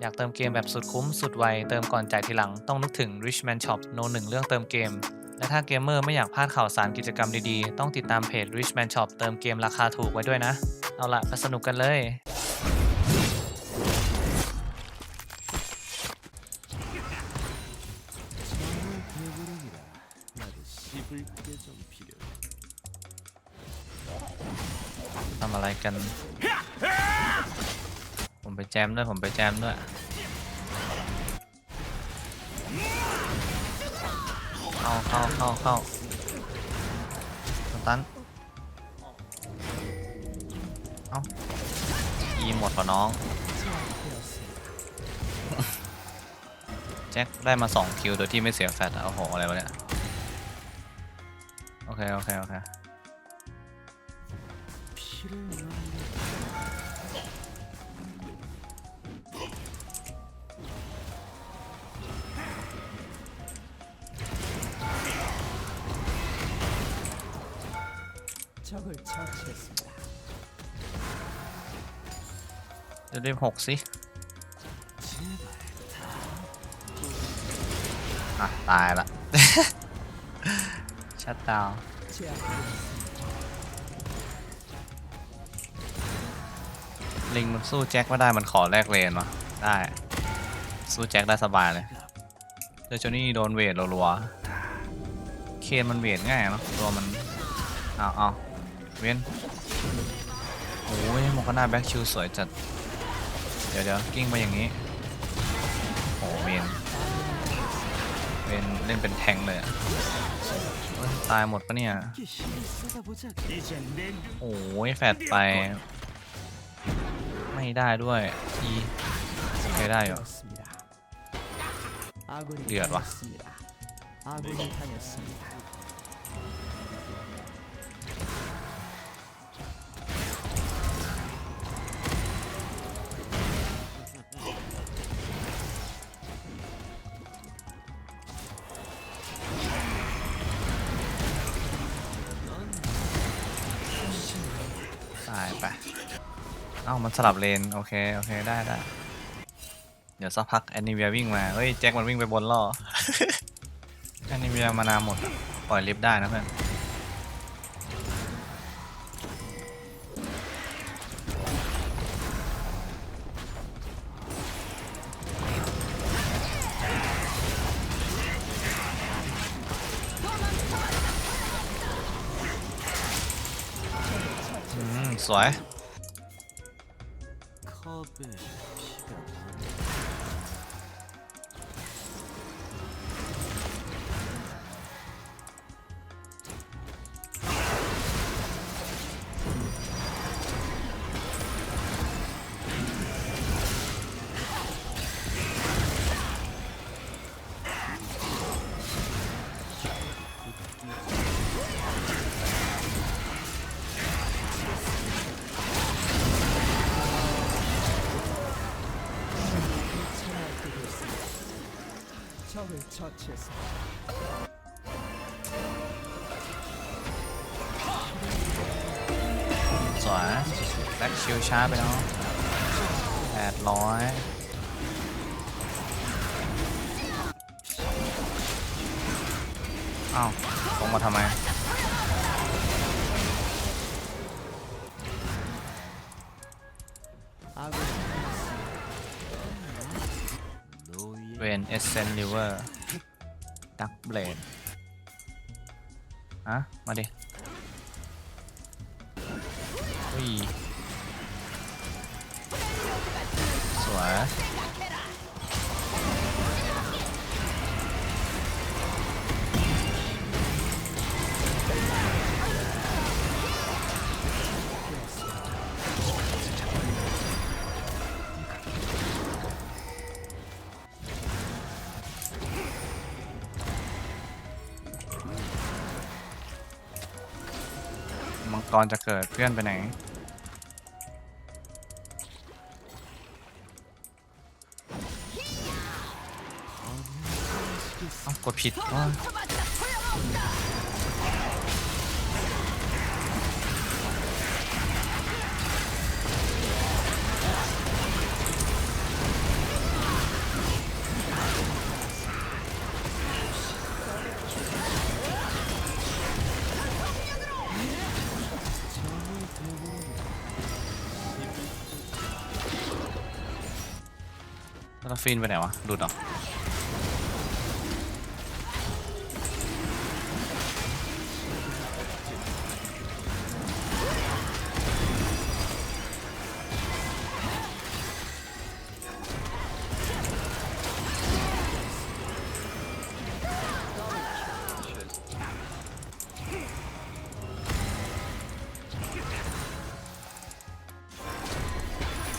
อยากเติมเกมแบบสุดคุ้มสุดไว เติมก่อนจ่ายทีหลัง ต้องนึกถึง Richman Shop โนหนึ่งเรื่องเติมเกม และถ้าเกมเมอร์ไม่อยากพลาดข่าวสารกิจกรรมดีๆ ต้องติดตามเพจ Richman Shop เติมเกมราคาถูกไว้ด้วยนะ เอาละไปสนุกกันเลย ทำอะไรกัน แจมด้วย ผมไปแจมด้วย เข้าเข้าเข้าเข้าสตัน เอ้าอีหมดป่ะน้อง แจ็คได้มา 2 คิว โดยที่ไม่เสียแฟตอะโอ้โห อะไรวะเนี่ย โอเค โอเค โอเค 적을 처치했습니다. จะได้หกสิ อ่ะ ตายละ ชัดดาวน์ 제압되었습니다. ลิงมันสู้แจ็คไม่ได้มันขอแลกเลนวะได้ สู้แจ็คได้สบายเลยเจอโจนี่โดนเวทรัวๆเคนมันเวทง่ายเนาะตัวมันเอาเอา เว้นโอ้ยมองก็น่าแบ็คชิลสวยจัด เดี๋ยวเดี๋ยวกิ้งไปอย่างนี้โอ้เวนเวนเล่นเป็นแทงเลยตายหมดปะเนี่ย โอ้ยแฟดไป ไม่ได้ด้วยอีใช้ได้เหรอเดือดวะ ไปเอ้ามันสลับเลน โอเค โอเค ได้ได้เดี๋ยวสักพักแอนนิเวียวิ่งมา เฮ้ย แจ็คมันวิ่งไปบนล่อ แอนนิเวียมานาหมด ปล่อยลิฟต์ได้นะเพื่อน สวย 적을 처치했습니 다. giỏi đánh siêu xa bên đó đẹp lõi không không mà thầm à เอเซนลิเวอร์ดักเบลดอะมาดิอุ้ยสวย ตอนจะเกิดเพื่อนไปไหน กดผิดว่า แล้วฟินไปไหนวะหลุดเหรอ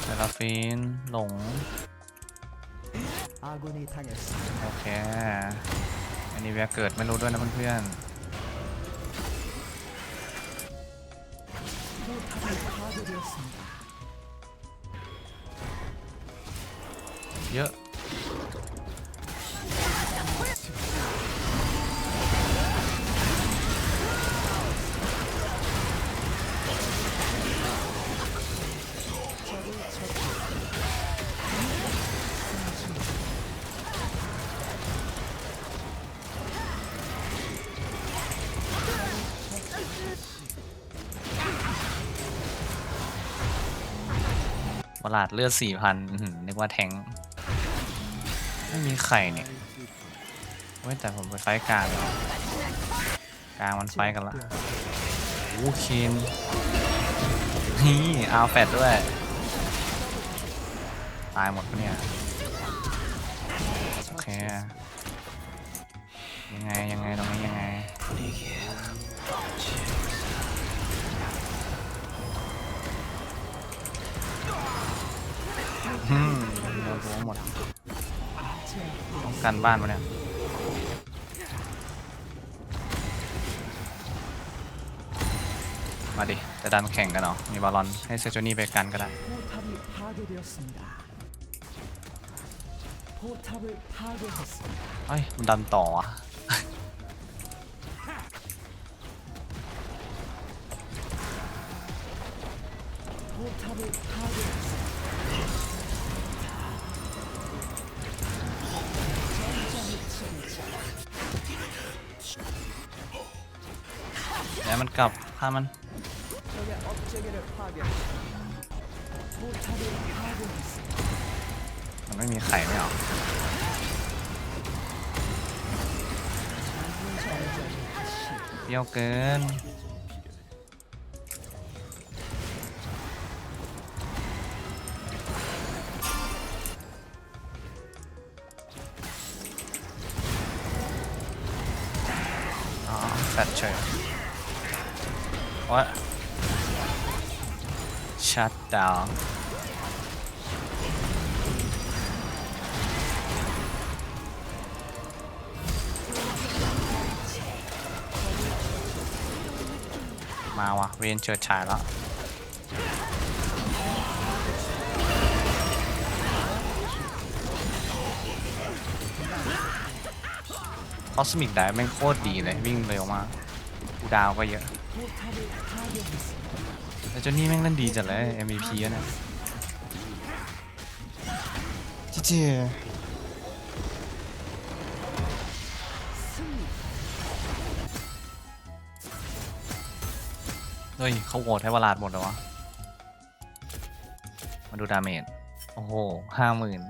เซราฟินหลง 아군이 당했습니다. โอเค อันนี้แวะเกิดไม่รู้ด้วยนะเพื่อน 포탑이 파괴되었습니다. ๆ เยอะ วลาดเลือดสี่พันนึกว่าแทงไม่มีไข่เนี่ยเว้ยแต่ผมไปไฟกลางกลางมันไฟกันละโอ้เคนนี่เอาแฟดด้วย ตายหมดปะเนี่ย โอเค ยังไง ยังไง ตรงนี้ยังไง หมดต้องกันบ้านมาเนี่ยมาดิจะดันแข่งกันเนาะมีบอลลอนให้เซจูนี่ไปกันก็ได้เฮ้ยมันดันต่ออะ แล้วมันกลับฆ่ามันมันไม่มีไข่ไม่เอเปรี้ยวเกินอ๋อแฟดเฉย ว่าชัดดาวมาวะเวียนเฉิดฉายแล้วคอสมิกได้แม่งโคตรดีเลย วิ่งเร็วมากกูดาวก็เยอะ แต่เจ้านี่แม่งเล่นดีจัดเลย MVP แล้นะจีจีเฮ้ยเขาโหวตให้วลาดหมดแล้ววะ มาดูดาเมจ โอ้โหห้าหมื่น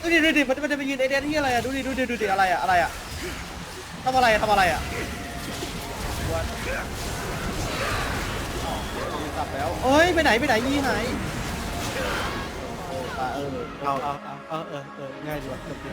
ดูดิดูดิมันจะมันจะไปยืนไอเดนที่อะไรอะดูดิดูดิดูดิอะไรอะอะไรอะทำอะไรอะทำอะไรอะวันกลับแล้วเอ้ยไปไหนไปไหนยี่ไหนเออเออเอาเอเอาเออเออง่ายดีว่ะจบดี